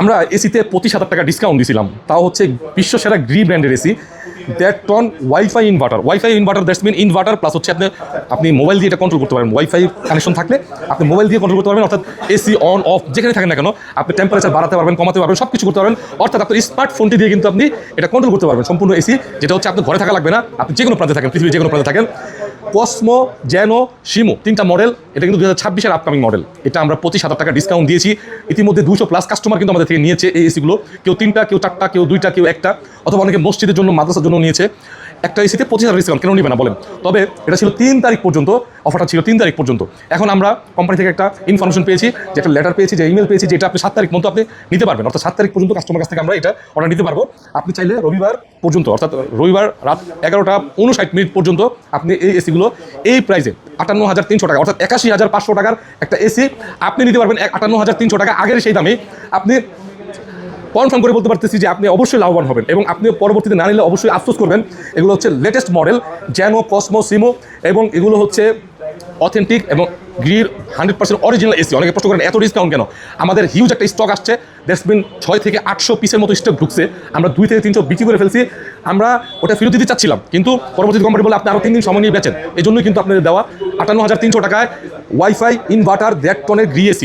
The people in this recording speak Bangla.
আমরা এসিতে পঁচিশ হাজার টাকা ডিসকাউন্ট দিয়েছিলাম তাও হচ্ছে বিশ্ব সেরা গ্রি ব্র্যান্ডের AC that ton wifi inverter wifi inverter that's mean inverter plus হচ্ছে আপনি আপনি মোবাইল দিয়ে এটা কন্ট্রোল করতে পারেন। ওয়াইফাই কানেকশন থাকলে আপনি মোবাইল দিয়ে কন্ট্রোল করতে পারবেন। অর্থাৎ এসি অন অফ যেখানে থাকেন না কেন, আপনি টেম্পারেচার বাড়াতে পারবেন, কমাতে পারবেন সব কিছু করতে পারবেন। অর্থাৎ আপনার স্মার্টফোনটি দিয়ে কিন্তু আপনি এটা কন্ট্রোল করতে পারবেন। সম্পূর্ণ এসি যেটা হচ্ছে আপনি ঘরে থাকা লাগবে না। আপনি যে কোনো প্রান্তে থাকেন, পৃথিবীর যে কোনো প্রান্তে থাকেন। কসমো জ্যানো সিমো, তিনটা মডেল এটা কিন্তু দু হাজার ছাব্বিশের আপকামিং মডেল এটা আমরা পঁচিশ হাজার টাকা ডিসকাউন্ট দিয়েছি। ইতিমধ্যে দুশো প্লাস কাস্টমার কিন্তু আমাদের থেকে নিয়েছে এই এসিগুলো কেউ তিনটা, কেউ চারটা, কেউ দুইটা, কেউ একটা। অথবা অনেকে মসজিদের জন্য, মাদ্রাসার জন্য নিয়েছে। একটা এসিতে পঁচিশ হাজার ডিসকাউন্ট কেন নিবে না, বলেন। তবে এটা ছিল তিন তারিখ পর্যন্ত, অফারটা ছিল তিন তারিখ পর্যন্ত। এখন আমরা কোম্পানি থেকে একটা ইনফরমেশন পেয়েছি, যে একটা লেটার পেয়েছি, যে ইমেল পেয়েছি, যেটা আপনি সাত তারিখ পর্যন্ত আপনি নিতে পারবেন। অর্থাৎ সাত তারিখ পর্যন্ত কাস্টমার কাছ থেকে আমরা এটা অর্ডার নিতে পারব। আপনি চাইলে রবিবার পর্যন্ত, অর্থাৎ রবিবার রাত এগারোটা উনষাট মিনিট পর্যন্ত আপনি এই এসিগুলো এই প্রাইসে আটান্ন হাজার তিনশো টাকা, অর্থাৎ একাশি হাজার পাঁচশো টাকার একটা এসি আপনি নিতে পারবেন আটান্ন হাজার তিনশো টাকা আগের সেই দামে। আপনি কনফার্ম করে বলতে পারতেছি যে আপনি অবশ্যই লাভবান হবেন এবং আপনি পরবর্তীতে না নিলে অবশ্যই আফসোস করবেন। এগুলো হচ্ছে লেটেস্ট মডেল জ্যানো কসমো সিমো এবং এগুলো হচ্ছে অথেন্টিক এবং গ্রির হান্ড্রেড পার্সেন্ট অরিজিনাল এসি অনেকে প্রশ্ন করেন, এত ডিসকাউন্ট কেন? আমাদের হিউজ একটা স্টক আসছে ডেসবিন ছয় থেকে আটশো পিসের মতো স্টক ঢুকছে। আমরা দুই থেকে তিনশো বিক্রি করে ফেলছি। আমরা ওটা ফেরত দিতে চাচ্ছিলাম, কিন্তু পরবর্তী কোম্পানি বলে, আপনি আরও তিন দিন সময় নিয়ে বেচেন। এই জন্যই কিন্তু আপনাদের দেওয়া আটান্ন হাজার তিনশো টাকায় ওয়াইফাই ইনভার্টার দেড় টনের গ্রি এসি